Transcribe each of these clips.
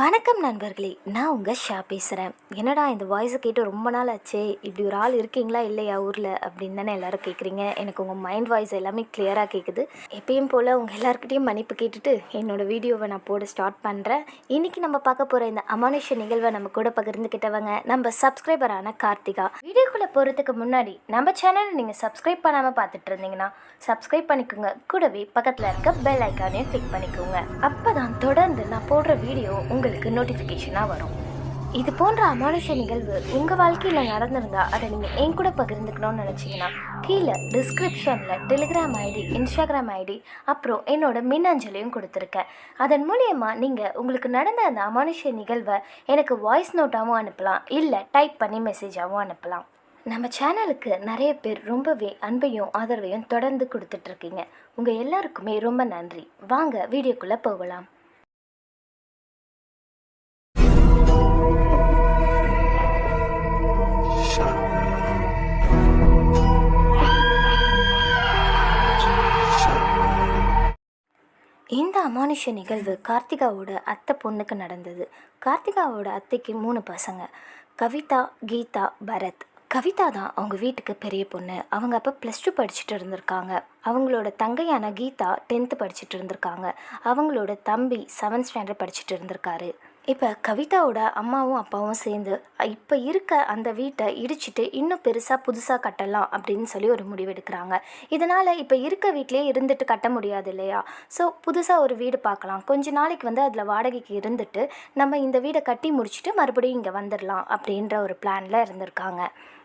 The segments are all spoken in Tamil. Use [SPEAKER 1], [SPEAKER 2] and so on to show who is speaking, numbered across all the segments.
[SPEAKER 1] வணக்கம் நண்பர்களே நான் உங்கள் ஷா பேசுகிறேன் என்னடா இந்த வாய்ஸை கேட்டு ரொம்ப நாள் ஆச்சே? இப்படி ஒரு ஆள் இருக்கீங்களா இல்லையா ஊரில்? அப்படின்னு தானே எல்லோரும் கேட்குறீங்க எனக்கு உங்கள் மைண்ட் வாய்ஸ் எல்லாமே கிளியராக கேட்குது எப்பயும் போல் உங்கள் எல்லாருக்கிட்டையும் மன்னிப்பு கேட்டுட்டு என்னோட வீடியோவை நான் போட ஸ்டார்ட் பண்ணுறேன் இன்றைக்கி நம்ம பார்க்க போகிற இந்த அமானுஷ நிகழ்வை நம்ம கூட பகிர்ந்துக்கிட்டவங்க நம்ம சப்ஸ்கிரைபரான கார்த்திகா. வீடியோக்குள்ளே போகிறதுக்கு முன்னாடி நம்ம சேனலை நீங்கள் சப்ஸ்கிரைப் பண்ணாமல் பார்த்துட்டு இருந்தீங்கன்னா சப்ஸ்கிரைப் பண்ணிக்கோங்க. கூடவே பக்கத்தில் இருக்க பெல் ஐக்கானையும் கிளிக் பண்ணிக்கோங்க. அப்போ தான் தொடர்ந்து நான் போடுற வீடியோ உங்களுக்கு நோட்டிஃபிகேஷனாக வரும். இது போன்ற அமானுஷ நிகழ்வு உங்கள் வாழ்க்கையில் நடந்திருந்தா அதை நீங்கள் என் கூட பகிர்ந்துக்கணும்னு நினச்சிங்கன்னா கீழே டிஸ்கிரிப்ஷனில் டெலிகிராம் ஐடி இன்ஸ்டாகிராம் ஐடி அப்புறம் என்னோட மின்னஞ்சலையும் கொடுத்துருக்கேன். அதன் மூலியமாக நீங்கள் உங்களுக்கு நடந்த அந்த அமானுஷ நிகழ்வை எனக்கு வாய்ஸ் நோட்டாகவும் அனுப்பலாம். இல்லை டைப் பண்ணி மெசேஜாகவும் அனுப்பலாம். நம்ம சேனலுக்கு நிறைய பேர் ரொம்பவே அன்பையும் ஆதரவையும் தொடர்ந்து கொடுத்துட்ருக்கீங்க. உங்கள் எல்லாருக்குமே ரொம்ப நன்றி. வாங்க வீடியோக்குள்ளே போகலாம். இந்த அமானுஷ நிகழ்வு கார்த்திகாவோட அத்தை பொண்ணுக்கு நடந்தது. கார்த்திகாவோட அத்தைக்கு மூணு பசங்க. கவிதா கீதா பரத். கவிதா தான் அவங்க வீட்டுக்கு பெரிய பொண்ணு. அவங்க அப்போ ப்ளஸ் டூ படிச்சுட்டு இருந்திருக்காங்க. அவங்களோட தங்கையான கீதா டென்த்து படிச்சுட்டு இருந்திருக்காங்க. அவங்களோட தம்பி செவன்த் ஸ்டாண்டர்ட் படிச்சுட்டு இருந்திருக்காரு. இப்போ கவிதாவோட அம்மாவும் அப்பாவும் சேர்ந்து இப்போ இருக்க அந்த வீட்டை இடிச்சிட்டு இன்னும் பெருசாக புதுசாக கட்டலாம் அப்படின்னு சொல்லி ஒரு முடிவெடுக்கிறாங்க இதனால் இப்போ இருக்க வீட்லேயே இருந்துட்டு கட்ட முடியாது இல்லையா? ஸோ புதுசாக ஒரு வீடு பார்க்கலாம். கொஞ்ச நாளைக்கு வந்து அதில் வாடகைக்கு இருந்துட்டு நம்ம இந்த வீடை கட்டி முடிச்சுட்டு மறுபடியும் இங்கே வந்துடலாம் அப்படின்ற ஒரு பிளானில் இருந்திருக்காங்க.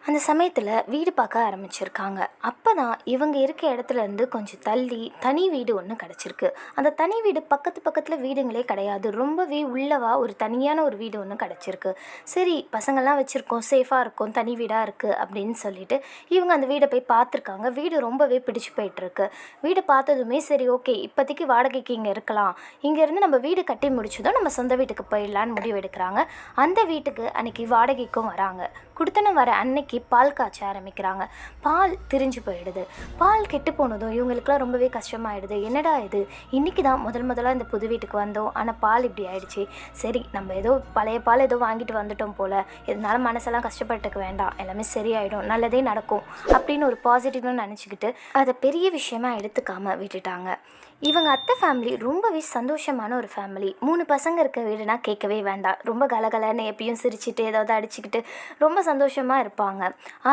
[SPEAKER 1] அந்த சமயத்தில் வீடு பார்க்க ஆரம்பிச்சிருக்காங்க. அப்போ தான் இவங்க இருக்க இடத்துல இருந்து கொஞ்சம் தள்ளி தனி வீடு ஒன்று கிடச்சிருக்கு. அந்த தனி வீடு பக்கத்து பக்கத்தில் வீடுங்களே கிடையாது. ரொம்பவே உள்ளவா ஒரு தனியான ஒரு வீடு ஒன்று கிடச்சிருக்கு. சரி பசங்கள்லாம் வச்சுருக்கோம் சேஃபாக இருக்கும் தனி வீடாக இருக்குது அப்படின்னு சொல்லிட்டு இவங்க அந்த வீடை போய் பார்த்துருக்காங்க. வீடு ரொம்பவே பிடிச்சு போயிட்டுருக்கு. வீடு பார்த்ததுமே சரி ஓகே இப்போதைக்கு வாடகைக்கு இங்கே இருக்கலாம். இங்கேருந்து நம்ம வீடு கட்டி முடிச்சதும் நம்ம சொந்த வீட்டுக்கு போயிடலான்னு முடிவு எடுக்கிறாங்க அந்த வீட்டுக்கு அன்றைக்கி வாடகைக்கும் வராங்க. கொடுத்தன வர அன்னைக்கு பால் காய்ச்ச ஆரம்பிக்கிறாங்க. பால் திரிஞ்சு போயிடுது. பால் கெட்டு போனதும் இவங்களுக்குலாம் ரொம்பவே கஷ்டமாயிடுது. என்னடா இது? இன்னைக்கு தான் முதல் முதலாக இந்த புது வீட்டுக்கு வந்தோம். ஆனால் பால் இப்படி ஆயிடுச்சு. சரி நம்ம ஏதோ பழைய பால் ஏதோ வாங்கிட்டு வந்துட்டோம் போல். இதனால மனசெல்லாம் கஷ்டப்பட்டுக்க வேண்டாம். எல்லாமே சரியாயிடும். நல்லதே நடக்கும். அப்படின்னு ஒரு பாசிட்டிவ்னு நினச்சிக்கிட்டு அதை பெரிய விஷயமா எடுத்துக்காமல் விட்டுட்டாங்க. இவங்க அத்தை ஃபேமிலி ரொம்பவே சந்தோஷமான ஒரு ஃபேமிலி மூணு பசங்க இருக்க வீடுனா கேட்கவே வேண்டாம். ரொம்ப கலகலன்னு எப்பயும் சிரிச்சுட்டு ஏதாவது அடிச்சுக்கிட்டு ரொம்ப சந்தோஷமாக இருப்பாங்க.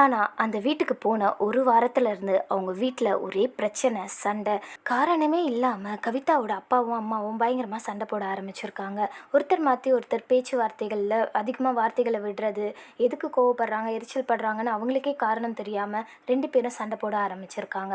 [SPEAKER 1] ஆனால் அந்த வீட்டுக்கு போன ஒரு வாரத்துலேருந்து அவங்க வீட்டில் ஒரே பிரச்சனை சண்டை. காரணமே இல்லாமல் கவிதாவோட அப்பாவும் அம்மாவும் பயங்கரமாக சண்டை போட ஆரம்பிச்சிருக்காங்க. ஒருத்தர் மாற்றி ஒருத்தர் பேச்சுவார்த்தைகளில் அதிகமாக வார்த்தைகளை விடுறது எதுக்கு கோவப்படுறாங்க எரிச்சல் படுறாங்கன்னு அவங்களுக்கே காரணம் தெரியாமல் ரெண்டு பேரும் சண்டை போட ஆரம்பிச்சிருக்காங்க.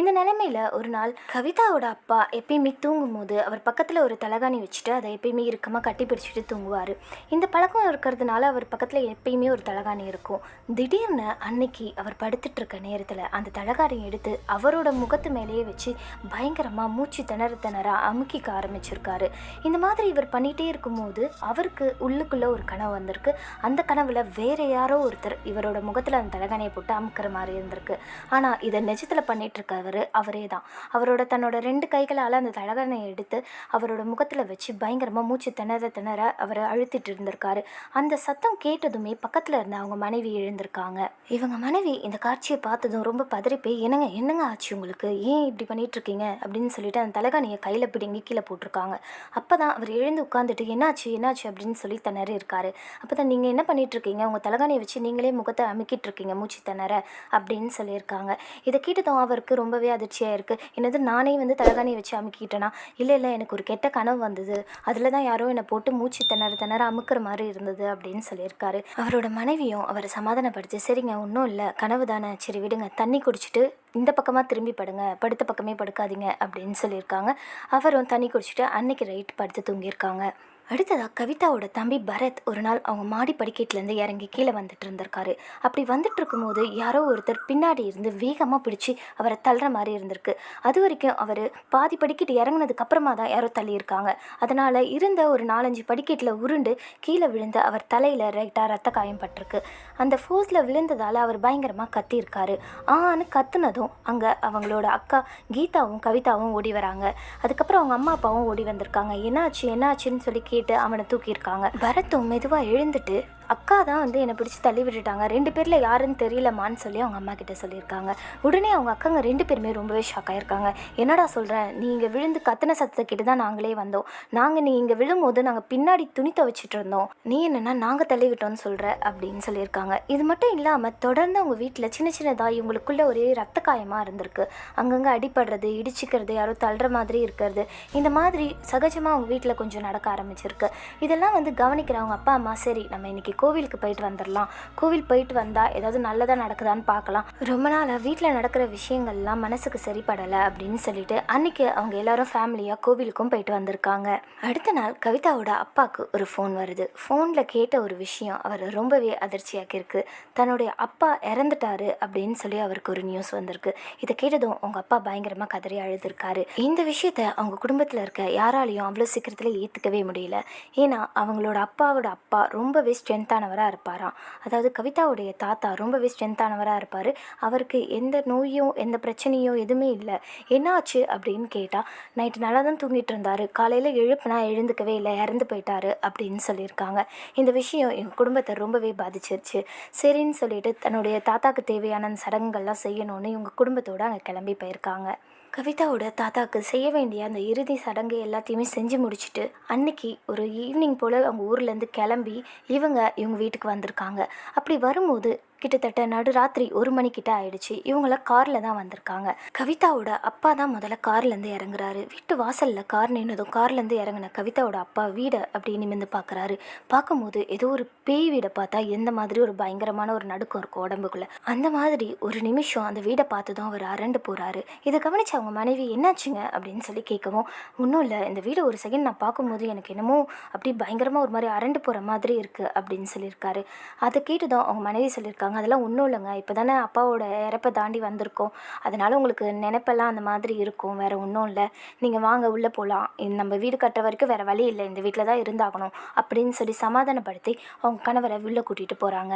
[SPEAKER 1] இந்த நிலைமையில் ஒரு நாள் கவிதாவோட அப்பா எப்பயுமே தூங்கும்போது அவர் பக்கத்தில் ஒரு தலகாணி வச்சுட்டு அதை எப்பயுமே இறுக்கமாக கட்டி பிடிச்சிட்டு தூங்குவார். இந்த பழக்கம் இருக்கிறதுனால அவர் பக்கத்தில் எப்பயுமே ஒரு தலகாணி இருக்கும். திடீர்னு அன்னைக்கு அவர் படுத்துட்டு இருக்க நேரத்தில் அந்த தலகாணி எடுத்து அவரோட முகத்து மேலேயே வச்சு பயங்கரமாக மூச்சு திணற திணற அமுக்கிக்க ஆரம்பிச்சிருக்காரு. இந்த மாதிரி இவர் பண்ணிகிட்டே இருக்கும்போது அவருக்கு உள்ளுக்குள்ளே ஒரு கனவு வந்திருக்கு. அந்த கனவில் வேறு யாரோ ஒருத்தர் இவரோட முகத்தில் அந்த தலகாணியை போட்டு அமுக்கிற மாதிரி இருந்திருக்கு. ஆனால் இதை நிஜத்தில் பண்ணிகிட்ருக்கவர் அவரே தான் அவரோட தன்னோட ரெண்டு கைகளால் அந்த தலகாணியை எடுத்து அவரோட முகத்தில் வச்சு பயங்கரமாக மூச்சு திணற திணற அவரை அழுத்திட்டு இருந்திருக்காரு. அந்த சத்தம் கேட்டதுமே பக்கத்தில் இருந்த அவங்க மனைவி எழுந்திருக்காங்க. இவங்க மனைவி இந்த காட்சியை பார்த்ததும் ரொம்ப பதறி போய் என்னங்க என்னங்க ஆச்சு உங்களுக்கு? ஏன் இப்படி பண்ணிட்டு இருக்கீங்க அப்படின்னு சொல்லிட்டு அந்த தலகாணியை கையில் பிடிங்கி கீழே போட்டிருக்காங்க. அப்போ தான் அவர் எழுந்து உட்காந்துட்டு என்னாச்சு என்னாச்சு? அப்படின்னு சொல்லி திணறி இருக்காரு. அப்போ தான் நீங்கள் என்ன பண்ணிட்டு இருக்கீங்க உங்கள் தலகாணியை வச்சு நீங்களே முகத்தை அமுக்கிட்டு இருக்கீங்க மூச்சு திணற அப்படின்னு சொல்லியிருக்காங்க. இதை கேட்டதும் அவருக்கு ரொம்பவே அதிர்ச்சியாக இருக்குது என்னது நானே வந்து தலகாணியை வச்சு அமுக்கிட்டேனா? இல்லை இல்லை எனக்கு ஒரு கெட்ட கனவு வந்தது. அதில் தான் யாரோ என்னை போட்டு மூச்சு திணற திணற அமுக்கிற மாதிரி இருந்தது அப்படின்னு சொல்லியிருக்காரு. அவரோட மனைவியும் அவரை சமாதானப்படுத்தி சரிங்க ஒன்றும் இல்லை கனவு தானே சரி விடுங்க தண்ணி குடிச்சிட்டு இந்த பக்கமாக திரும்பி படுங்க படுத்த பக்கமே படுக்காதீங்க அப்படின்னு சொல்லியிருக்காங்க. அவரும் தண்ணி குடிச்சிட்டு அன்னைக்கு ரைட் படுத்து தூங்கியிருக்காங்க. அடுத்ததாக கவிதாவோட தம்பி பரத் ஒரு நாள் அவங்க மாடி படிக்கட்டுலேருந்து இறங்கி கீழே வந்துட்டு இருந்திருக்காரு. அப்படி வந்துட்டு இருக்கும்போது யாரோ ஒருத்தர் பின்னாடி இருந்து வேகமாக பிடிச்சி அவரை தள்ளுற மாதிரி இருந்திருக்கு. அது வரைக்கும் அவர் பாதி படிக்கட்டு இறங்குனதுக்கு அப்புறமா தான் யாரோ தள்ளியிருக்காங்க. அதனால் இருந்த ஒரு நாலஞ்சு படிக்கட்டில் உருண்டு கீழே விழுந்து அவர் தலையில் ரைட்டாக ரத்த காயம் பட்டிருக்கு. அந்த ஃபோர்ஸில் விழுந்ததால் அவர் பயங்கரமாக கத்தியிருக்காரு. ஆன்னு கத்துனதும் அங்கே அவங்களோட அக்கா கீதாவும் கவிதாவும் ஓடி வராங்க. அதுக்கப்புறம் அவங்க அம்மா அப்பாவும் ஓடி வந்திருக்காங்க. என்னாச்சு என்னாச்சுன்னு சொல்லி கேட்டு அவனை தூக்கியிருக்காங்க. பரத்தும் மெதுவாக எழுந்துட்டு அக்கா தான் வந்து என்னை பிடிச்சி தள்ளி விட்டுட்டாங்க. ரெண்டு பேரில் யாருன்னு தெரியலமான்னு சொல்லி அவங்க அம்மா கிட்ட சொல்லியிருக்காங்க. உடனே அவங்க அக்காங்க ரெண்டு பேருமே ரொம்பவே ஷாக் ஆகிருக்காங்க என்னடா சொல்கிறேன் நீ இங்கே விழுந்து கத்தின சத்தத்தை கிட்ட தான் நாங்களே வந்தோம். நாங்கள் நீ இங்கே விழும்போது நாங்கள் பின்னாடி துணி துவைச்சிட்டு இருந்தோம். நீ என்னென்னா நாங்கள் தள்ளி விட்டோம்னு சொல்கிற அப்படின்னு சொல்லியிருக்காங்க. இது மட்டும் இல்லாமல் தொடர்ந்து அவங்க வீட்டில் சின்ன சின்னதாக இவங்களுக்குள்ள ஒரே ரத்த காயமாக இருந்திருக்கு. அங்கங்கே அடிப்படுறது இடிச்சிக்கிறது யாரோ தள்ளுற மாதிரி இருக்கிறது. இந்த மாதிரி சகஜமாக அவங்க வீட்டில் கொஞ்சம் நடக்க ஆரம்பிச்சிருக்கு. இதெல்லாம் வந்து கவனிக்கிறவங்க அப்பா அம்மா சரி நம்ம இன்னைக்கு கோவிலுக்கு போயிட்டு வந்துடலாம் கோவில் போயிட்டு வந்தால் ஏதாவது நல்லதாக நடக்குதான்னு பார்க்கலாம். ரொம்ப நாளாக வீட்டில் நடக்கிற விஷயங்கள்லாம் மனசுக்கு சரிப்படலை அப்படின்னு சொல்லிட்டு அன்னைக்கு அவங்க எல்லாரும் ஃபேமிலியாக கோவிலுக்கும் போயிட்டு வந்திருக்காங்க. அடுத்த நாள் கவிதாவோட அப்பாவுக்கு ஒரு ஃபோன் வருது. ஃபோனில் கேட்ட ஒரு விஷயம் அவர் ரொம்பவே அதிர்ச்சியாக்கியிருக்கு. தன்னுடைய அப்பா இறந்துட்டாரு அப்படின்னு சொல்லி அவருக்கு ஒரு நியூஸ் வந்திருக்கு. இதை கேட்டதும் அவங்க அப்பா பயங்கரமாக கதறி அழுதுருக்காரு. இந்த விஷயத்த அவங்க குடும்பத்தில் இருக்க யாராலையும் அவ்வளோ சீக்கிரத்தில் ஏற்றுக்கவே முடியல. ஏன்னா அவங்களோட அப்பாவோட அப்பா ரொம்பவே ஸ்ட்ரென்த்தானவராக இருப்பாராம் அதாவது கவிதாவுடைய தாத்தா ரொம்பவே ஸ்ட்ரென்த்தானவராக இருப்பார். அவருக்கு எந்த நோயும் எந்த பிரச்சனையும் எதுவுமே இல்லை. என்னாச்சு? அப்படின்னு கேட்டால் நைட்டு நல்லா தான் தூங்கிட்டு இருந்தார் காலையில் எழுப்புனா எழுந்துக்கவே இல்லை இறந்து போயிட்டாரு அப்படின்னு சொல்லியிருக்காங்க. இந்த விஷயம் எங்கள் குடும்பத்தை ரொம்பவே பாதிச்சிருச்சு. சரின்னு சொல்லிட்டு தன்னுடைய தாத்தாக்கு தேவையான அந்த சடங்குகள்லாம் செய்யணும்னு இவங்க குடும்பத்தோடு அங்கே கிளம்பி போயிருக்காங்க. கவிதாவோட தாத்தாவுக்கு செய்ய வேண்டிய அந்த இறுதி சடங்கு எல்லாத்தையுமே செஞ்சு முடிச்சுட்டு அன்னைக்கு ஒரு ஈவினிங் போல் அவங்க ஊர்லேருந்து கிளம்பி இவங்க இவங்க வீட்டுக்கு வந்திருக்காங்க. அப்படி வரும்போது கிட்டத்தட்ட நடுராத்திரி ஒரு மணிக்கிட்ட ஆயிடுச்சு. இவங்களாம் காரில் தான் வந்திருக்காங்க. கவிதாவோட அப்பா தான் முதல்ல கார்லேருந்து இறங்குறாரு. வீட்டு வாசலில் கார் நின்னதும் கார்லேருந்து இறங்கின கவிதாவோட அப்பா வீடை அப்படி நிமிந்து பார்க்குறாரு பார்க்கும்போது ஏதோ ஒரு பேய் வீடை பார்த்தா எந்த மாதிரி ஒரு பயங்கரமான ஒரு நடுக்கம் இருக்கும் உடம்புக்குள்ளே. அந்த மாதிரி ஒரு நிமிஷம் அந்த வீடை பார்த்ததும் அவர் அரண்டு போகிறாரு இதை கவனிச்சு அவங்க மனைவி என்னாச்சுங்க? அப்படின்னு சொல்லி கேட்கவும் ஒன்றும் இல்லை. இந்த வீடை ஒரு செகண்ட் நான் பார்க்கும்போது எனக்கு என்னமோ அப்படி பயங்கரமாக ஒரு மாதிரி அரண்டு போகிற மாதிரி இருக்குது அப்படின்னு சொல்லியிருக்காரு. அதை கேட்டதும் அவங்க மனைவி சொல்லியிருக்காங்க அதெல்லாம் ஒன்றும் இல்லைங்க. இப்போ தானே அப்பாவோட இறப்பை தாண்டி வந்திருக்கோம். அதனால் உங்களுக்கு நினைப்பெல்லாம் அந்த மாதிரி இருக்கும். வேறு ஒன்றும் இல்லை. நீங்கள் வாங்க உள்ளே போகலாம் நம்ம வீடு கட்டுற வரைக்கும் வேறு வழி இல்லை. இந்த வீட்டில் தான் இருந்தாகணும். அப்படின்னு சொல்லி சமாதானப்படுத்தி அவங்க கணவரை உள்ளே கூட்டிகிட்டு போகிறாங்க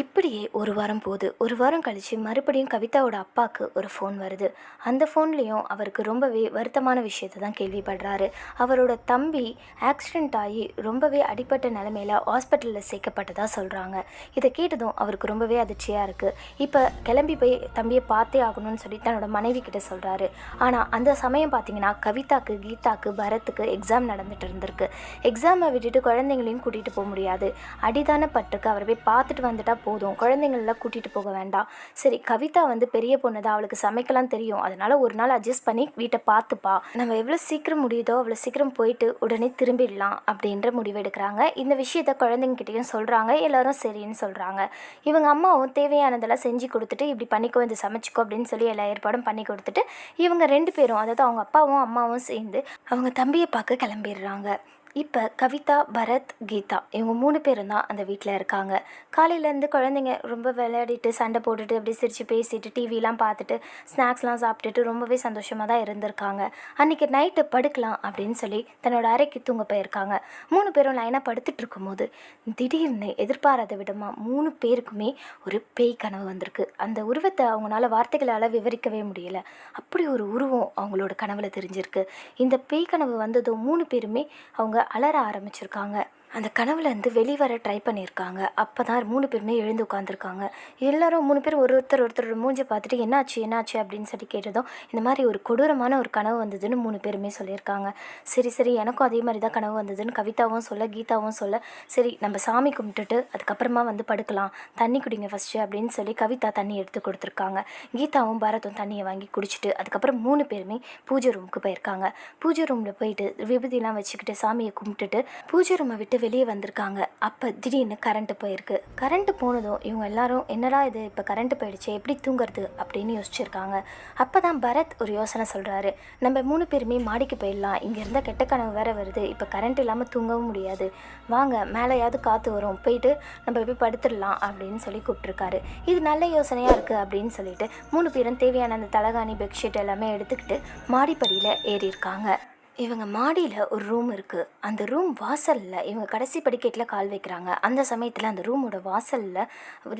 [SPEAKER 1] இப்படியே ஒரு வாரம் போகுது ஒரு வாரம் கழித்து மறுபடியும் கவிதாவோட அப்பாவுக்கு ஒரு ஃபோன் வருது. அந்த ஃபோன்லேயும் அவருக்கு ரொம்பவே வருத்தமான விஷயத்தை தான் கேள்விப்படுறாரு. அவரோட தம்பி ஆக்சிடெண்ட் ஆகி ரொம்பவே அடிப்பட்ட நிலமையில் ஹாஸ்பிட்டலில் சேர்க்கப்பட்டதாக சொல்கிறாங்க இதை கேட்டதும் அவருக்கு ரொம்பவே அதிர்ச்சியாக இருக்குது இப்போ கிளம்பி போய் தம்பியை பார்த்தே ஆகணும்னு சொல்லி தன்னோட மனைவி கிட்ட சொல்கிறாரு ஆனால் அந்த சமயம் பார்த்தீங்கன்னா கவிதாக்கு கீதாக்கு பரத்துக்கு எக்ஸாம் நடந்துட்டு இருந்திருக்கு. எக்ஸாமை விட்டுட்டு குழந்தைங்களையும் கூட்டிகிட்டு போக முடியாது. அடிதான பட்டிருக்கு அவரை போய் பார்த்துட்டு வந்துட்டா போதும். குழந்தைங்களெலாம் கூட்டிகிட்டு போக வேண்டாம். சரி கவிதா வந்து பெரிய பொண்ணு தான் அவளுக்கு சமைக்கலாம் தெரியும். அதனால ஒரு நாள் அட்ஜஸ்ட் பண்ணி வீட்டை பார்த்துப்பா. நம்ம எவ்வளோ சீக்கிரம் முடியுதோ அவ்வளோ சீக்கிரம் போயிட்டு உடனே திரும்பிடலாம் அப்படின்ற முடிவெடுக்கிறாங்க இந்த விஷயத்த குழந்தைங்கிட்டையும் சொல்கிறாங்க எல்லாரும் சரின்னு சொல்கிறாங்க இவங்க அம்மாவும் தேவையானதெல்லாம் செஞ்சு கொடுத்துட்டு இப்படி பண்ணிக்கோ இந்த சமைச்சிக்கோ அப்படின்னு சொல்லி எல்லா ஏற்பாடும் பண்ணி கொடுத்துட்டு இவங்க ரெண்டு பேரும் அதாவது அவங்க அப்பாவும் அம்மாவும் சேர்ந்து அவங்க தம்பியை பார்க்க கிளம்பிடுறாங்க. இப்போ கவிதா பரத் கீதா இவங்க மூணு பேரும் தான் அந்த வீட்டில் இருக்காங்க. காலையிலேருந்து குழந்தைங்க ரொம்ப விளையாடிட்டு சண்டை போட்டுட்டு அப்படியே சிரித்து பேசிட்டு டிவிலாம் பார்த்துட்டு ஸ்நாக்ஸ்லாம் சாப்பிட்டுட்டு ரொம்பவே சந்தோஷமாக தான் இருந்திருக்காங்க. அன்றைக்கி நைட்டு படுக்கலாம் அப்படின்னு சொல்லி தன்னோட அறைக்கு தூங்க போயிருக்காங்க. மூணு பேரும் லைனாக படுத்துட்டு இருக்கும்போது திடீர்னு எதிர்பாராத விடமா மூணு பேருக்குமே ஒரு பேய் கனவு வந்திருக்கு. அந்த உருவத்தை அவங்களால வார்த்தைகளால் விவரிக்கவே முடியல. அப்படி ஒரு உருவம் அவங்களோட கனவில் தெரிஞ்சிருக்கு. இந்த பேய் கனவு வந்ததும் மூணு பேருமே அவங்க அலற ஆரம்பிச்சிருக்காங்க. அந்த கனவுலேருந்து வெளிவர ட்ரை பண்ணியிருக்காங்க அப்போ தான் மூணு பேருமே எழுந்து உட்காந்துருக்காங்க எல்லாரும் மூணு பேர் ஒரு ஒருத்தர் ஒருத்தரோட மூஞ்சை பார்த்துட்டு என்னாச்சு என்னாச்சு? அப்படின்னு சொல்லி கேட்டதும் இந்த மாதிரி ஒரு கொடூரமான ஒரு கனவு வந்ததுன்னு மூணு பேருமே சொல்லியிருக்காங்க. சரி சரி எனக்கும் அதே மாதிரி தான் கனவு வந்ததுன்னு கவிதாவும் சொல்ல கீதாவும் சொல்ல சரி நம்ம சாமி கும்பிட்டுட்டு அதுக்கப்புறமா வந்து படுக்கலாம். தண்ணி குடிங்க ஃபஸ்ட்டு அப்படின்னு சொல்லி கவிதா தண்ணி எடுத்து கொடுத்துருக்காங்க. கீதாவும் பாரத்தும் தண்ணியை வாங்கி குடிச்சிட்டு அதுக்கப்புறம் மூணு பேருமே பூஜை ரூமுக்கு போயிருக்காங்க. பூஜை ரூமில் போயிட்டு விபூதிலாம் வச்சுக்கிட்டு சாமியை கும்பிட்டுட்டு பூஜை ரூமை விட்டு வெளியே வந்திருக்காங்க. அப்போ திடீர்னு கரண்ட்டு போயிருக்கு. கரண்ட்டு போனதும் இவங்க எல்லாரும் என்னடா இது? இப்போ கரண்ட்டு போயிடுச்சு. எப்படி தூங்குறது? அப்படின்னு யோசிச்சிருக்காங்க. அப்போ தான் பரத் ஒரு யோசனை சொல்கிறாரு நம்ம மூணு பேருமே மாடிக்கு போயிடலாம். இங்கேருந்த கெட்ட கனவு வேறு வருது. இப்போ கரண்ட் இல்லாமல் தூங்கவும் முடியாது. வாங்க மேலேயாவது காற்று வரும். போயிட்டு நம்ம போய் படுத்துடலாம். அப்படின்னு சொல்லி கூப்பிட்ருக்காரு இது நல்ல யோசனையாக இருக்குது அப்படின்னு சொல்லிட்டு மூணு பேரும் தேவையான அந்த தலகாணி பெட்ஷீட் எல்லாமே எடுத்துக்கிட்டு மாடிப்படியில் ஏறியிருக்காங்க. இவங்க மாடியில் ஒரு ரூம் இருக்குது அந்த ரூம் வாசலில் இவங்க கடைசி படிக்கட்டில் கால் வைக்கிறாங்க. அந்த சமயத்தில் அந்த ரூமோட வாசலில்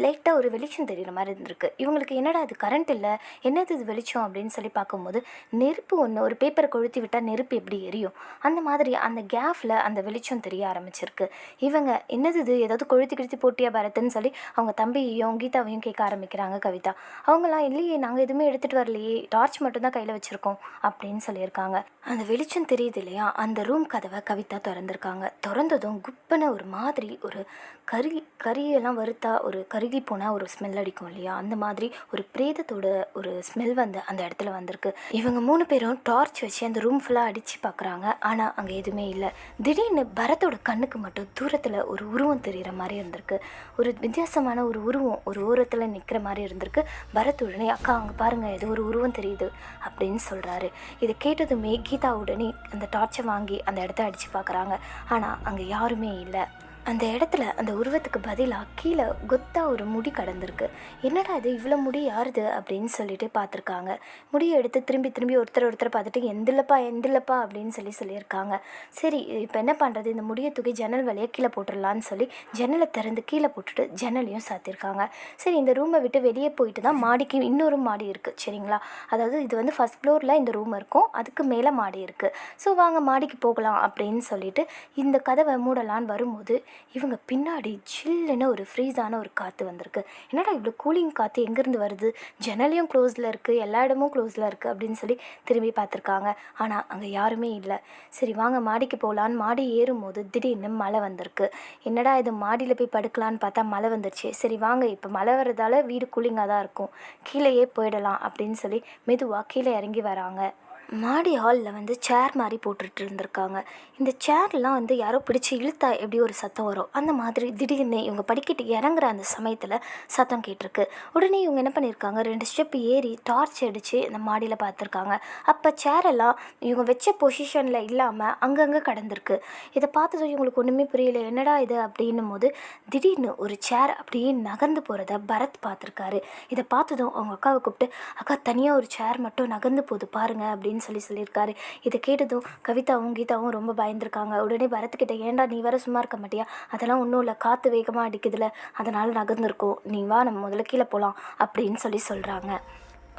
[SPEAKER 1] லைட்டாக ஒரு வெளிச்சம் தெரிகிற மாதிரி இருந்திருக்கு. இவங்களுக்கு என்னடா அது கரண்ட் இல்லை? என்னது இது வெளிச்சம் அப்படின்னு சொல்லி பார்க்கும்போது நெருப்பு ஒன்று ஒரு பேப்பரை கொளுத்தி விட்டால் நெருப்பு எப்படி எரியும்? அந்த மாதிரி அந்த கேஃபில் அந்த வெளிச்சம் தெரிய ஆரம்பிச்சிருக்கு. இவங்க என்னது இது? ஏதாவது கொழுத்தி கிழித்தி போட்டியா பரத்துன்னு சொல்லி அவங்க தம்பியையும் கீதாவையும் கேட்க ஆரம்பிக்கிறாங்க கவிதா. அவங்களாம் இல்லையே நாங்கள் எதுவுமே எடுத்துகிட்டு வரலையே டார்ச் மட்டும்தான் கையில் வச்சுருக்கோம் அப்படின்னு சொல்லியிருக்காங்க. அந்த வெளிச்சம் தெரியுது இல்லையா அந்த ரூம் கதவை கவிதா திறந்துருக்காங்க. திறந்ததும் குப்பன ஒரு மாதிரி ஒரு கருகி கறியெல்லாம் வறுத்தா ஒரு கருகி போனால் ஒரு ஸ்மெல் அடிக்கும் இல்லையா? அந்த மாதிரி ஒரு பிரேதத்தோட ஒரு ஸ்மெல் வந்து அந்த இடத்துல வந்திருக்கு. இவங்க மூணு பேரும் டார்ச் வச்சு அந்த ரூம் ஃபுல்லாக அடித்து பார்க்குறாங்க ஆனால் அங்கே எதுவுமே இல்லை. திடீர்னு பரத்தோட கண்ணுக்கு மட்டும் தூரத்தில் ஒரு உருவம் தெரிகிற மாதிரி இருந்திருக்கு. ஒரு வித்தியாசமான ஒரு உருவம் ஒரு ஓரத்தில் நிற்கிற மாதிரி இருந்திருக்கு. பரத் உடனே அக்கா அங்கே பாருங்கள் ஏதோ ஒரு உருவம் தெரியுது அப்படின்னு சொல்கிறாரு இதை கேட்டதுமே கீதா உடனே அந்த டார்ச்சை வாங்கி அந்த இடத்த அடித்து பார்க்குறாங்க. ஆனால் அங்கே யாருமே இல்லை. அந்த இடத்துல அந்த உருவத்துக்கு பதிலாக கீழே குத்தாக ஒரு முடி கடந்திருக்கு. என்னடா இது? இவ்வளோ முடி யாருது? அப்படின்னு சொல்லிட்டு பார்த்துருக்காங்க. முடியை எடுத்து திரும்பி திரும்பி ஒருத்தர் ஒருத்தர் பார்த்துட்டு எந்தில்லப்பா எந்தில்லப்பா அப்படின்னு சொல்லி சொல்லியிருக்காங்க. சரி இப்போ என்ன பண்ணுறது இந்த முடியை தூக்கி ஜன்னல் வழியாக கீழே போட்டுடலான்னு சொல்லி ஜன்னலை திறந்து கீழே போட்டுட்டு ஜன்னலையும் சாத்திருக்காங்க சரி இந்த ரூமை விட்டு வெளியே போயிட்டு தான் மாடிக்கு இன்னொரு மாடி இருக்குது சரிங்களா? அதாவது இது வந்து ஃபஸ்ட் ஃப்ளோரில் இந்த ரூம் இருக்கும் அதுக்கு மேலே மாடி இருக்குது ஸோ வாங்க மாடிக்கு போகலாம் அப்படின்னு சொல்லிட்டு இந்த கதவை மூடலான்னு வரும்போது இவங்க பின்னாடி ஜில்லுன்னு ஒரு ஃப்ரீஸான ஒரு காற்று வந்திருக்கு. என்னடா இவ்வளோ கூலிங் காற்று எங்கேருந்து வருது? ஜன்னலையும் க்ளோஸில் இருக்குது எல்லா இடமும் க்ளோஸில் இருக்குது அப்படின்னு சொல்லி திரும்பி பார்த்துருக்காங்க. ஆனால் அங்கே யாருமே இல்லை. சரி வாங்க மாடிக்கு போகலான்னு மாடி ஏறும்போது திடீர்னு மழை வந்திருக்கு. என்னடா இது மாடியில் போய் படுக்கலான்னு பார்த்தா மழை வந்துருச்சு. சரி வாங்க இப்போ மழை வர்றதால வீடு கூலிங்காக தான் இருக்கும். கீழேயே போயிடலாம் அப்படின்னு சொல்லி மெதுவாக கீழே இறங்கி வராங்க. மாடி ஹாலில் வந்து சேர் மாதிரி போட்டுட்டு இருந்திருக்காங்க. இந்த சேர்லாம் வந்து யாரோ பிடிச்சி இழுத்தா எப்படி ஒரு சத்தம் வரும்? அந்த மாதிரி திடீர்னு இவங்க படிக்கட்டு இறங்குற அந்த சமயத்தில் சத்தம் கேட்டிருக்கு. உடனே இவங்க என்ன பண்ணியிருக்காங்க? ரெண்டு ஸ்டெப் ஏறி டார்ச் அடித்து இந்த மாடியில் பார்த்துருக்காங்க. அப்போ சேரெல்லாம் இவங்க வச்ச பொசிஷனில் இல்லாமல் அங்கங்கே கடந்திருக்கு. இதை பார்த்ததும் இவங்களுக்கு ஒன்றுமே புரியல. என்னடா இது அப்படின்னும் போது திடீர்னு ஒரு சேர் அப்படியே நகர்ந்து போகிறத பரத் பார்த்துருக்காரு. இதை பார்த்ததும் அவங்க அக்காவை கூப்பிட்டு அக்கா தனியாக ஒரு சேர் மட்டும் நகர்ந்து போகுது பாருங்க அப்படின்னு சொல்லி சொல்லியிருக்காரு. இதை கேட்டதும் கவிதாவும் கீதாவும் ரொம்ப பயந்துருக்காங்க. உடனே பரத்கிட்ட ஏன்டா நீ வேற சும்மா இருக்க மாட்டியா? அதெல்லாம் ஒன்றும் இல்லை. காற்று வேகமாக அடிக்குதுல. அதனால் நகர்ந்துருக்கும். நீ வா நம்ம முதல்ல கீழே போகலாம் அப்படின்னு சொல்லி சொல்கிறாங்க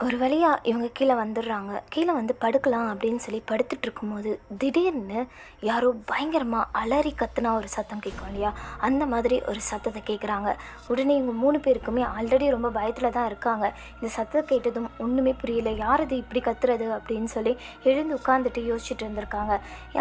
[SPEAKER 1] ஒரு வழியாக இவங்க கீழே வந்துடுறாங்க. கீழே வந்து படுக்கலாம் அப்படின்னு சொல்லி படுத்துட்டு இருக்கும்போது திடீர்னு யாரோ பயங்கரமாக அலறி கத்துனா ஒரு சத்தம் கேட்கும் இல்லையா? அந்த மாதிரி ஒரு சத்தத்தை கேட்குறாங்க உடனே இவங்க மூணு பேருக்குமே ஆல்ரெடி ரொம்ப பயத்தில் தான் இருக்காங்க. இந்த சத்தத்தை கேட்டதும் ஒன்றுமே புரியல. யார் இது இப்படி கத்துறது அப்படின்னு சொல்லி எழுந்து உட்காந்துட்டு யோசிச்சுட்டு இருந்திருக்காங்க.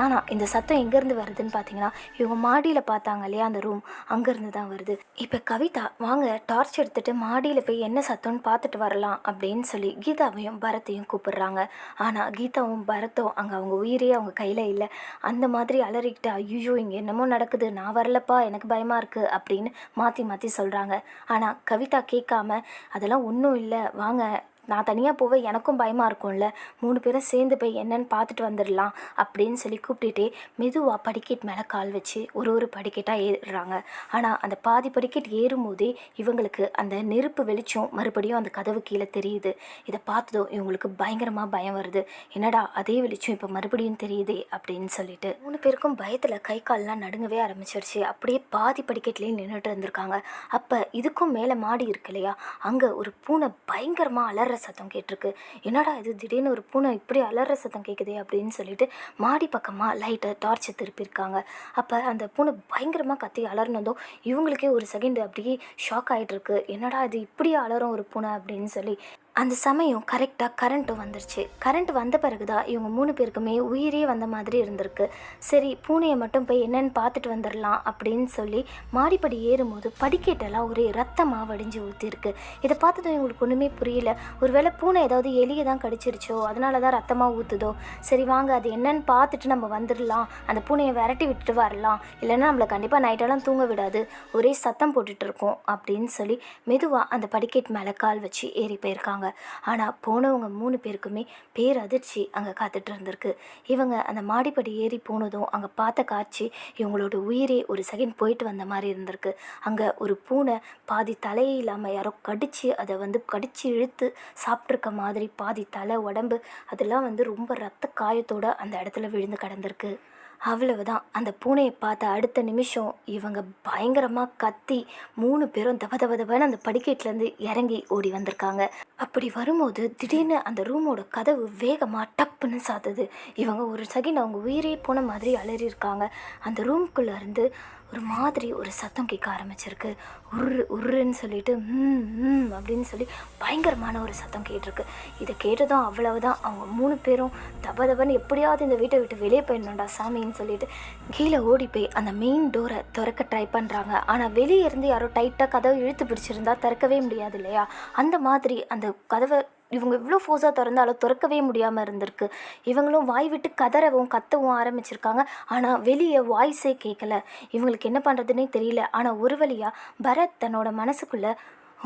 [SPEAKER 1] ஆனால் இந்த சத்தம் எங்கேருந்து வருதுன்னு பார்த்தீங்கன்னா இவங்க மாடியில் பார்த்தாங்க இல்லையா? அந்த ரூம் அங்கேருந்து தான் வருது. இப்போ கவிதா வாங்க டார்ச் எடுத்துகிட்டு மாடியில் போய் என்ன சத்தம்னு பார்த்துட்டு வரலாம் அப்படின்னு சொல்லி கீதாவையும் பரத்தையும் கூப்பிடுறாங்க. ஆனால் கீதாவும் பரத்தும் அங்கே அவங்க உயிரே அவங்க கையில் இல்லை. அந்த மாதிரி அலறிக்கிட்டு ஐயோ இங்கே என்னமோ நடக்குது. நான் வரலப்பா. எனக்கு பயமாக இருக்குது அப்படின்னு மாற்றி மாற்றி சொல்கிறாங்க ஆனால் கவிதா கேட்காம அதெல்லாம் ஒன்றும் இல்லை. வாங்க. நான் தனியாக போக எனக்கும் பயமாக இருக்கும்ல. மூணு பேரும் சேர்ந்து போய் என்னன்னு பார்த்துட்டு வந்துடலாம் அப்படின்னு சொல்லி கூப்பிட்டுட்டே மெதுவாக படிக்கெட் மேலே கால் வச்சு ஒரு ஒரு படிக்கெட்டாக ஏறுறாங்க. ஆனால் அந்த பாதி படிக்கட் ஏறும்போதே இவங்களுக்கு அந்த நெருப்பு வெளிச்சம் மறுபடியும் அந்த கதவு கீழே தெரியுது. இதை பார்த்ததும் இவங்களுக்கு பயங்கரமாக பயம் வருது. என்னடா அதே வெளிச்சம் இப்போ மறுபடியும் தெரியுதே அப்படின்னு சொல்லிட்டு மூணு பேருக்கும் பயத்தில் கை கால்லாம் நடுங்கவே ஆரம்பிச்சிருச்சு. அப்படியே பாதி படிக்கட்லேயே நின்றுட்டு இருந்திருக்காங்க. அப்போ இதுக்கும் மேலே மாடி இருக்கு இல்லையா? அங்கே ஒரு பூனை பயங்கரமாக அலற சத்தம் கேட்டிருக்கு. என்னடா இது? திடீர்னு ஒரு பூனை இப்படி அலற சத்தம் கேட்குதே அப்படின்னு சொல்லிட்டு மாடி பக்கமாக லைட்டை டார்ச்சை திருப்பியிருக்காங்க. அப்போ அந்த பூனை பயங்கரமாக கத்தி அலர்னதும் இவங்களுக்கே ஒரு செகண்ட் அப்படியே ஷாக் ஆகிட்டு இருக்கு என்னடா இது? இப்படி அலறும் ஒரு பூனை? அப்படின்னு சொல்லி அந்த சமயம் கரெக்டாக கரண்ட்டும் வந்துருச்சு. கரண்ட் வந்த பிறகு தான் இவங்க மூணு பேருக்குமே உயிரே வந்த மாதிரி இருந்திருக்கு. சரி பூனையை மட்டும் போய் என்னென்னு பார்த்துட்டு வந்துடலாம் அப்படின்னு சொல்லி மாடிப்படி ஏறும்போது படிக்கட்டெல்லாம் ஒரே ரத்தமாக வடிஞ்சு ஊற்றிருக்கு இதை பார்த்ததும் இவங்களுக்கு ஒன்றுமே புரியல. ஒருவேளை பூனை ஏதாவது எலியை தான் கடிச்சிருச்சோ அதனால தான் ரத்தமாக ஊற்றுதோ சரி வாங்க அது என்னன்னு பார்த்துட்டு நம்ம வந்துடலாம் அந்த பூனையை விரட்டி விட்டுட்டு வரலாம். இல்லைன்னா நம்மளை கண்டிப்பாக நைட்டெல்லாம் தூங்க விடாது. ஒரே சத்தம் போட்டுட்ருக்கோம் அப்படின்னு சொல்லி மெதுவாக அந்த படிக்கட் மேலே கால் வச்சு ஏறி போயிருக்காங்க. இருந்திருக்காங்க ஆனால் போனவங்க மூணு பேருக்குமே பேரதிர்ச்சி அங்கே காத்துட்டு இருந்திருக்கு. இவங்க அந்த மாடிப்படி ஏறி போனதும் அங்கே பார்த்த காட்சி இவங்களோட உயிரே ஒரு செகண்ட் போயிட்டு வந்த மாதிரி இருந்திருக்கு. அங்கே ஒரு பூனை பாதி தலையே இல்லாமல் யாரோ கடித்து அதை வந்து கடித்து இழுத்து சாப்பிட்ருக்க மாதிரி பாதி தலை உடம்பு அதெல்லாம் வந்து ரொம்ப ரத்த காயத்தோடு அந்த இடத்துல விழுந்து கிடந்திருக்கு. அவ்வளவுதான். அந்த பூனையை பார்த்த அடுத்த நிமிஷம் இவங்க பயங்கரமாக கத்தி மூணு பேரும் தப தப தபன்னு அந்த படிக்கட்டிலேருந்து இறங்கி ஓடி வந்திருக்காங்க. அப்படி வரும்போது திடீர்னு அந்த ரூமோட கதவு வேகமாக டப்புன்னு சாத்துது. இவங்க ஒரு செகண்ட் அவங்க உயிரே போன மாதிரி அலறி இருக்காங்க அந்த ரூம்குள்ளே இருந்து ஒரு மாதிரி ஒரு சத்தம் கேட்க ஆரம்பிச்சிருக்கு. உரு உருன்னு சொல்லிட்டு ம் அப்படின்னு சொல்லி பயங்கரமான ஒரு சத்தம் கேட்டிருக்கு. இதை கேட்டதும் அவ்வளவுதான். அவங்க மூணு பேரும் தப தபன்னு எப்படியாவது இந்த வீட்டை விட்டு வெளியே போயிடணும்டா சாமின்னு சொல்லிட்டு கீழே ஓடி போய் அந்த மெயின் டோரை திறக்க ட்ரை பண்ணுறாங்க ஆனால் வெளியே இருந்து யாரோ டைட்டாக கதவை இழுத்து பிடிச்சிருந்தா திறக்கவே முடியாது இல்லையா? அந்த மாதிரி அந்த கதவை இவங்க இவ்வளோ ஃபோர்ஸாக திறந்தாலும் திறக்கவே முடியாமல் இருந்திருக்கு. இவங்களும் வாய் விட்டு கதறவும் கத்தவும் ஆரம்பிச்சிருக்காங்க. ஆனால் வெளியே வாய்ஸே கேட்கல இவங்களுக்கு என்ன பண்ணுறதுனே தெரியல. ஆனால் ஒரு வழியாக பரத் தன்னோட மனசுக்குள்ளே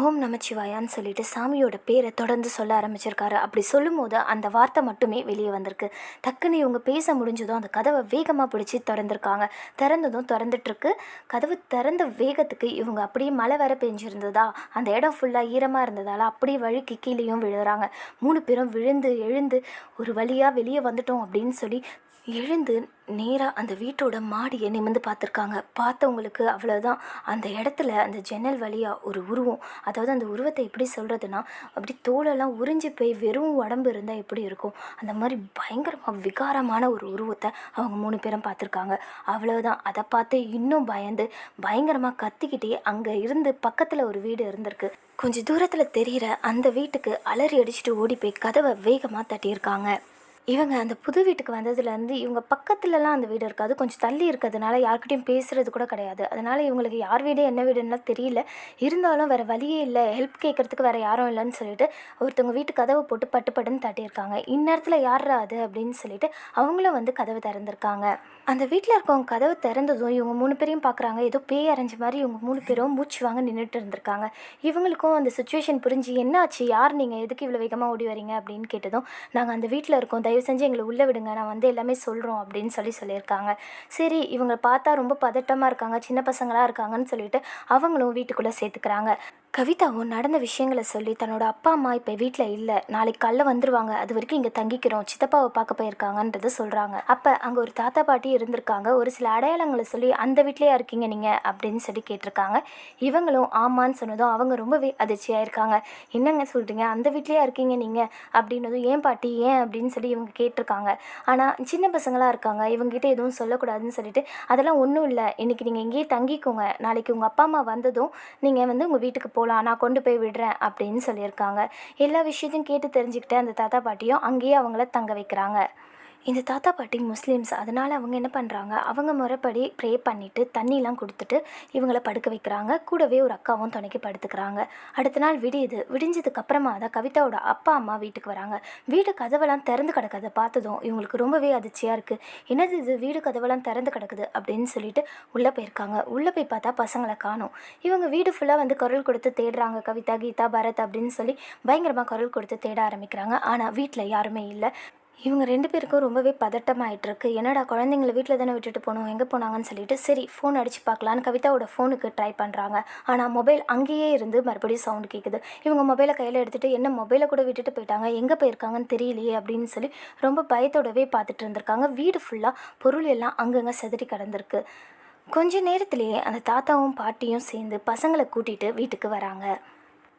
[SPEAKER 1] ஓம் நமச்சிவாயான்னு சொல்லிட்டு சாமியோட பேரை தொடர்ந்து சொல்ல ஆரம்பிச்சிருக்காரு. அப்படி சொல்லும்போது அந்த வார்த்தை மட்டுமே வெளியே வந்திருக்கு. டக்குன்னு இவங்க பேச முடிஞ்சதும் அந்த கதவை வேகமாக பிடிச்சி திறந்துருக்காங்க. திறந்ததும் திறந்துட்டுருக்கு. கதவு திறந்த வேகத்துக்கு இவங்க அப்படியே மழை வேற பெஞ்சிருந்ததா? அந்த இடம் ஃபுல்லாக ஈரமாக இருந்ததால் அப்படியே வழுக்கி கீழேயும் விழுறாங்க மூணு பேரும் விழுந்து எழுந்து ஒரு வழியாக வெளியே வந்துட்டோம் அப்படின்னு சொல்லி எழுந்து நேராக அந்த வீட்டோட மாடியை நிமிந்து பார்த்துருக்காங்க. பார்த்தவங்களுக்கு அவ்வளோதான் அந்த இடத்துல அந்த ஜன்னல் வழியாக ஒரு உருவம். அதாவது அந்த உருவத்தை எப்படி சொல்கிறதுனா அப்படி தோலெல்லாம் உறிஞ்சி போய் வெறும் உடம்பு இருந்தால் எப்படி இருக்கும்? அந்த மாதிரி பயங்கரமாக விகாரமான ஒரு உருவத்தை அவங்க மூணு பேரும் பார்த்துருக்காங்க. அவ்வளோதான் அதை பார்த்து இன்னும் பயந்து பயங்கரமாக கத்திக்கிட்டே அங்கே இருந்து பக்கத்தில் ஒரு வீடு இருந்திருக்கு. கொஞ்சம் தூரத்தில் தெரிகிற அந்த வீட்டுக்கு அலறி அடிச்சுட்டு ஓடி போய் கதவை வேகமாக தட்டியிருக்காங்க. இவங்க அந்த புது வீட்டுக்கு வந்ததுலேருந்து இவங்க பக்கத்துலலாம் அந்த வீடு இருக்காது. கொஞ்சம் தள்ளி இருக்கிறதுனால யார்கிட்டயும் பேசுகிறது கூட கிடையாது. அதனால் இவங்களுக்கு யார் வீடு என்ன வீடுன்னா தெரியல. இருந்தாலும் வேறு வழியே இல்லை. ஹெல்ப் கேட்குறதுக்கு வேறு யாரும் இல்லைன்னு சொல்லிட்டு ஒருத்தவங்க வீட்டு கதவை போட்டு பட்டு பட்டுன்னு தட்டியிருக்காங்க. இந்நேரத்தில் யாரா அது அப்படின்னு சொல்லிட்டு அவங்களும் வந்து கதவை திறந்திருக்காங்க. அந்த வீட்டில் இருக்கவங்க கதவை திறந்ததும் இவங்க மூணு பேரையும் பார்க்குறாங்க ஏதோ பேய் அரைஞ்ச மாதிரி இவங்க மூணு பேரும் மூச்சு வாங்க நின்றுட்டு இருந்திருக்காங்க. இவங்களுக்கும் அந்த சுச்சுவேஷன் புரிஞ்சு என்னாச்சு? யார் நீங்கள் எதுக்கு இவ்வளோ வேகமாக ஓடி வரீங்க? அப்படின்னு கேட்டதும் நாங்கள் அந்த வீட்டில் இருக்கோம். தயவு செஞ்சு எங்களை உள்ளே விடுங்க. நான் வந்து எல்லாமே சொல்கிறோம் அப்படின்னு சொல்லி சொல்லியிருக்காங்க. சரி இவங்க பார்த்தா ரொம்ப பதட்டமாக இருக்காங்க. சின்ன பசங்களாக இருக்காங்கன்னு சொல்லிட்டு அவங்களும் வீட்டுக்குள்ளே சேர்த்துக்கிறாங்க. கவிதாவும் நடந்த விஷயங்களை சொல்லி தன்னோட அப்பா அம்மா இப்போ வீட்டில் இல்லை. நாளைக்கு காலைல வந்துருவாங்க. அது வரைக்கும் இங்கே தங்கிக்கிறோம். சித்தப்பாவை பார்க்க போயிருக்காங்கன்றத சொல்கிறாங்க அப்போ அங்கே ஒரு தாத்தா பாட்டி இருந்திருக்காங்க. ஒரு சில அடையாளங்களை சொல்லி அந்த வீட்லேயே இருக்கீங்க நீங்கள் அப்படின்னு சொல்லி கேட்டிருக்காங்க. இவங்களும் ஆமான்னு சொன்னதும் அவங்க ரொம்பவே அதிர்ச்சியாக இருக்காங்க என்னங்க சொல்கிறீங்க அந்த வீட்லேயே இருக்கீங்க நீங்கள் அப்படின்னதும் ஏன் பாட்டி? ஏன்? அப்படின்னு சொல்லி இவங்க கேட்டிருக்காங்க. ஆனால் சின்ன பசங்களாக இருக்காங்க. இவங்ககிட்ட எதுவும் சொல்லக்கூடாதுன்னு சொல்லிட்டு அதெல்லாம் ஒன்றும் இல்லை. இன்றைக்கி நீங்கள் இங்கேயே தங்கிக்கோங்க. நாளைக்கு உங்கள் அப்பா அம்மா வந்ததும் நீங்கள் வந்து உங்கள் வீட்டுக்கு போ போகலாம் நான் கொண்டு போய் விடுறேன் அப்படின்னு சொல்லியிருக்காங்க. எல்லா விஷயத்தையும் கேட்டு தெரிஞ்சுக்கிட்டு அந்த தாத்தா பாட்டியும் அங்கேயே அவங்கள தங்க வைக்கிறாங்க. இந்த தாத்தா பாட்டி முஸ்லீம்ஸ் அதனால் அவங்க என்ன பண்ணுறாங்க அவங்க முறைப்படி ப்ரே பண்ணிவிட்டு தண்ணிலாம் கொடுத்துட்டு இவங்கள படுக்க வைக்கிறாங்க. கூடவே ஒரு அக்காவும் துணைக்கு படுத்துக்கிறாங்க. அடுத்த நாள் விடியுது. விடிஞ்சதுக்கு அப்புறமா தான் கவிதாவோட அப்பா அம்மா வீட்டுக்கு வராங்க. வீடு கதவெல்லாம் திறந்து கிடக்கிறத பார்த்ததும் இவங்களுக்கு ரொம்பவே அதிர்ச்சியாக இருக்குது என்னது இது? வீடு கதவெல்லாம் திறந்து கிடக்குது அப்படின்னு சொல்லிட்டு உள்ளே போயிருக்காங்க. உள்ளே போய் பார்த்தா பசங்களை காணும். இவங்க வீடு ஃபுல்லாக வந்து குரல் கொடுத்து தேடுறாங்க. கவிதா கீதா பரத் அப்படின்னு சொல்லி பயங்கரமாக குரல் கொடுத்து தேட ஆரம்பிக்கிறாங்க. ஆனால் வீட்டில் யாருமே இல்லை. இவங்க ரெண்டு பேருக்கும் ரொம்பவே பதட்டமாயிட்டு இருக்கு என்னடா குழந்தைங்கள வீட்டில் தானே விட்டுட்டு போனோம் எங்கே போனாங்கன்னு சொல்லிட்டு சரி ஃபோன் அடிச்சு பார்க்கலான்னு கவிதாவோட ஃபோனுக்கு ட்ரை பண்ணுறாங்க ஆனால் மொபைல் அங்கேயே இருந்து மறுபடியும் சவுண்ட் கேட்குது இவங்க மொபைலை கையில் எடுத்துகிட்டு என்ன மொபைலை கூட விட்டுட்டு போயிட்டாங்க? எங்கே போயிருக்காங்கன்னு தெரியலையே அப்படின்னு சொல்லி ரொம்ப பயத்தோடவே பார்த்துட்டு இருந்திருக்காங்க. வீடு ஃபுல்லாக பொருள் எல்லாம் அங்கங்கே செதறி கிடந்திருக்கு. கொஞ்ச நேரத்திலேயே அந்த தாத்தாவும் பாட்டியும் சேர்ந்து பசங்களை கூட்டிகிட்டு வீட்டுக்கு வராங்க.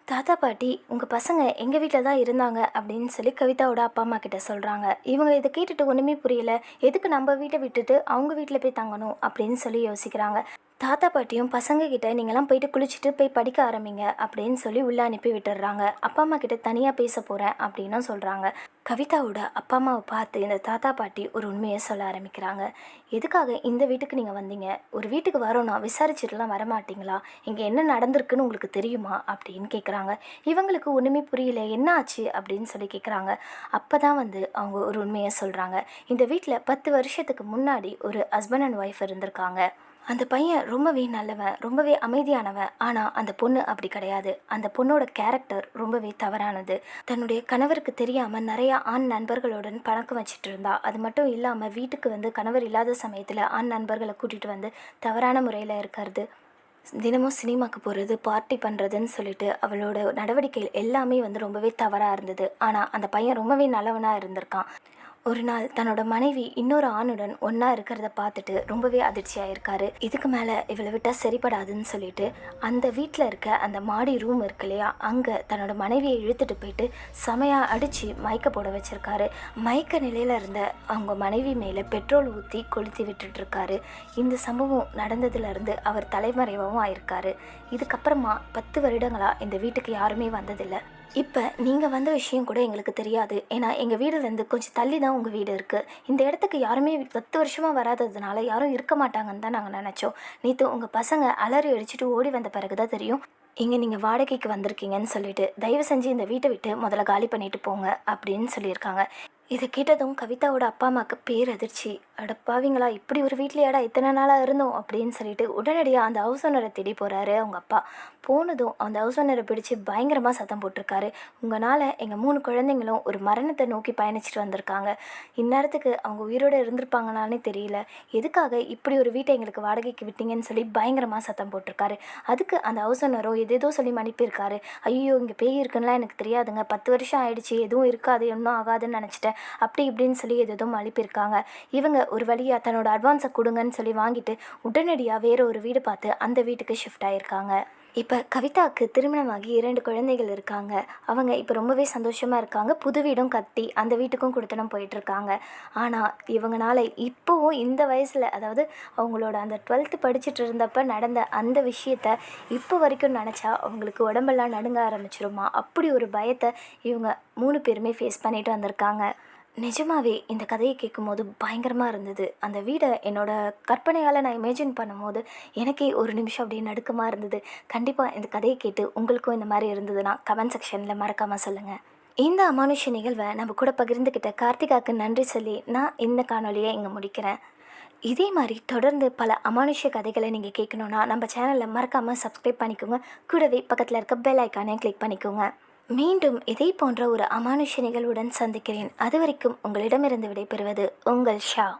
[SPEAKER 1] தாத்தா பாட்டி உங்கள் பசங்க எங்கள் வீட்டில் தான் இருந்தாங்க அப்படின்னு சொல்லி கவிதாவோட அப்பா அம்மா கிட்ட சொல்கிறாங்க இவங்க இதை கேட்டுட்டு ஒன்றுமே புரியல. எதுக்கு நம்ம வீட்டை விட்டுட்டு அவங்க வீட்டில் போய் தங்கணும் அப்படின்னு சொல்லி யோசிக்கிறாங்க. தாத்தா பாட்டியும் பசங்கக்கிட்ட நீங்களாம் போயிட்டு குளிச்சுட்டு போய் படிக்க ஆரம்பிங்க அப்படின்னு சொல்லி உள்ளே அனுப்பி விட்டுடுறாங்க. அப்பா அம்மா கிட்ட தனியாக பேச போகிறேன் அப்படின்னும் சொல்கிறாங்க கவிதாவோட அப்பா அம்மாவை பார்த்து இந்த தாத்தா பாட்டி ஒரு உண்மையை சொல்ல ஆரம்பிக்கிறாங்க. எதுக்காக இந்த வீட்டுக்கு நீங்கள் வந்தீங்க? ஒரு வீட்டுக்கு வரோன்னா விசாரிச்சுட்டுலாம் வரமாட்டீங்களா? இங்கே என்ன நடந்திருக்குன்னு உங்களுக்கு தெரியுமா? அப்படின்னு கேட்குறாங்க இவங்களுக்கு ஒன்றுமே புரியல. என்ன ஆச்சு? அப்படின்னு சொல்லி கேட்குறாங்க அப்போ தான் வந்து அவங்க ஒரு உண்மையை சொல்கிறாங்க இந்த வீட்டில் பத்து வருஷத்துக்கு முன்னாடி ஒரு ஹஸ்பண்ட் அண்ட் ஒய்ஃப் இருந்திருக்காங்க. அந்த பையன் ரொம்பவே நல்லவன் ரொம்பவே அமைதியானவன். ஆனால் அந்த பொண்ணு அப்படி கிடையாது. அந்த பொண்ணோட கேரக்டர் ரொம்பவே தவறானது. தன்னுடைய கணவருக்கு தெரியாமல் நிறையா ஆண் நண்பர்களுடன் பழக்கம் வச்சுட்டு இருந்தா. அது மட்டும் இல்லாமல் வீட்டுக்கு வந்து கணவர் இல்லாத சமயத்தில் ஆண் நண்பர்களை கூட்டிகிட்டு வந்து தவறான முறையில் இருக்கிறது. தினமும் சினிமாக்கு போகிறது பார்ட்டி பண்ணுறதுன்னு சொல்லிட்டு அவளோட நடவடிக்கைகள் எல்லாமே வந்து ரொம்பவே தவறாக இருந்தது. ஆனால் அந்த பையன் ரொம்பவே நல்லவனாக இருந்திருக்கான். ஒரு நாள் தன்னோட மனைவி இன்னொரு ஆணுடன் ஒன்றா இருக்கிறத பார்த்துட்டு ரொம்பவே அதிர்ச்சியாக இருக்காரு இதுக்கு மேலே இவளை விட்டால் சரிப்படாதுன்னு சொல்லிட்டு அந்த வீட்டில் இருக்க அந்த மாடி ரூம் இருக்கு இல்லையா அங்கே தன்னோட மனைவியை இழுத்துட்டு போயிட்டு செமையாக அடித்து மயக்க போட வச்சிருக்காரு. மயக்க நிலையில் இருந்த அவங்க மனைவி மேலே பெட்ரோல் ஊற்றி கொளுத்தி விட்டுட்டு இருக்காரு இந்த சம்பவம் நடந்ததுலேருந்து அவர் தலைமறைவாகவும் ஆயிருக்காரு. இதுக்கப்புறமா பத்து வருடங்களாக இந்த வீட்டுக்கு யாருமே வந்ததில்லை. இப்போ நீங்கள் வந்த விஷயம் கூட எங்களுக்கு தெரியாது. ஏன்னா எங்கள் வீடுலேருந்து கொஞ்சம் தள்ளி தான் உங்கள் வீடு இருக்குது இந்த இடத்துக்கு யாருமே பத்து வருஷமாக வராததுனால யாரும் இருக்க மாட்டாங்கன்னு தான் நாங்கள் நினச்சோம். நேற்று உங்கள் பசங்க அலறி அடிச்சுட்டு ஓடி வந்த பிறகு தான் தெரியும். இங்கே நீங்கள் வாடகைக்கு வந்திருக்கீங்கன்னு சொல்லிட்டு தயவு செஞ்சு இந்த வீட்டை விட்டு முதல்ல காலி பண்ணிட்டு போங்க அப்படின்னு சொல்லியிருக்காங்க. இதை கேட்டதும் கவிதாவோட அப்பா அம்மாவுக்கு பேரதிர்ச்சி. அடப்பாவிங்களா இப்படி ஒரு வீட்லையாடா இத்தனை நாளாக இருந்தோம் அப்படின்னு சொல்லிட்டு உடனடியாக அந்த ஹவுஸ் ஓனரை தேடி போகிறாரு அவங்க அப்பா. போனதும் அந்த ஹவுஸ் ஓனரை பிடிச்சி பயங்கரமாக சத்தம் போட்டிருக்காரு. உங்களால் எங்கள் மூணு குழந்தைங்களும் ஒரு மரணத்தை நோக்கி பயணிச்சுட்டு வந்திருக்காங்க. இந்நேரத்துக்கு அவங்க உயிரோடு இருந்திருப்பாங்களான்னு தெரியல. எதுக்காக இப்படி ஒரு வீட்டை எங்களுக்கு வாடகைக்கு விட்டீங்கன்னு சொல்லி பயங்கரமாக சத்தம் போட்டிருக்காரு. அதுக்கு அந்த ஹவுஸ் ஓனரோ எதேதோ சொல்லி அனுப்பியிருக்காரு ஐயோ இங்கே பேய் இருக்குன்னா எனக்கு தெரியாதுங்க. பத்து வருஷம் ஆயிடுச்சு எதுவும் இருக்காது ஒன்றும் ஆகாதுன்னு நினச்சிட்டேன். அப்படி இப்படின்னு சொல்லி எதோ அனுப்பியிருக்காங்க இவங்க ஒரு வழியாக தன்னோட அட்வான்ஸை கொடுங்கன்னு சொல்லி வாங்கிட்டு உடனடியாக வேற ஒரு வீடு பார்த்து அந்த வீட்டுக்கு ஷிஃப்ட் ஆயிருக்காங்க. இப்போ கவிதாவுக்கு திருமணமாகி இரண்டு குழந்தைகள் இருக்காங்க. அவங்க இப்போ ரொம்பவே சந்தோஷமாக இருக்காங்க. புது வீடும் கட்டி அந்த வீட்டுக்கும் கொடுத்தனம் போயிட்டுருக்காங்க. ஆனால் இவங்கனால இப்போவும் இந்த வயசில் அதாவது அவங்களோட அந்த டுவெல்த்து படிச்சுட்டு இருந்தப்போ நடந்த அந்த விஷயத்த இப்போ வரைக்கும் நினச்சா அவங்களுக்கு உடம்பெல்லாம் நடுங்க ஆரம்பிச்சிருமா? அப்படி ஒரு பயத்தை இவங்க மூணு பேருமே ஃபேஸ் பண்ணிட்டு வந்திருக்காங்க. நிஜமாவே இந்த கதையை கேட்கும்போது பயங்கரமாக இருந்தது. அந்த வீடை என்னோட கற்பனையால் நான் இமேஜின் பண்ணும்போது எனக்கே ஒரு நிமிஷம் அப்படியே நடுக்கமாக இருந்தது. கண்டிப்பாக இந்த கதையை கேட்டு உங்களுக்கும் இந்த மாதிரி இருந்ததுன்னா கமெண்ட் செக்ஷனில் மறக்காமல் சொல்லுங்கள் இந்த அமானுஷ நிகழ்வை நம்ம கூட பகிர்ந்துக்கிட்ட கார்த்திகாவுக்கு நன்றி சொல்லி நான் இந்த காணொலியை இங்கே முடிக்கிறேன். இதே மாதிரி தொடர்ந்து பல அமானுஷ்ய கதைகளை நீங்கள் கேட்கணுன்னா நம்ம சேனலில் மறக்காமல் சப்ஸ்கிரைப் பண்ணிக்கோங்க. கூடவே பக்கத்தில் இருக்க பெல் ஐக்கானையும் கிளிக் பண்ணிக்கோங்க. மீண்டும் இதே போன்ற ஒரு அமானுஷ்ய நிகழ்வுடன் சந்திக்கிறேன். அது வரைக்கும் உங்களிடமிருந்து விடைபெறுவது உங்கள் ஷா.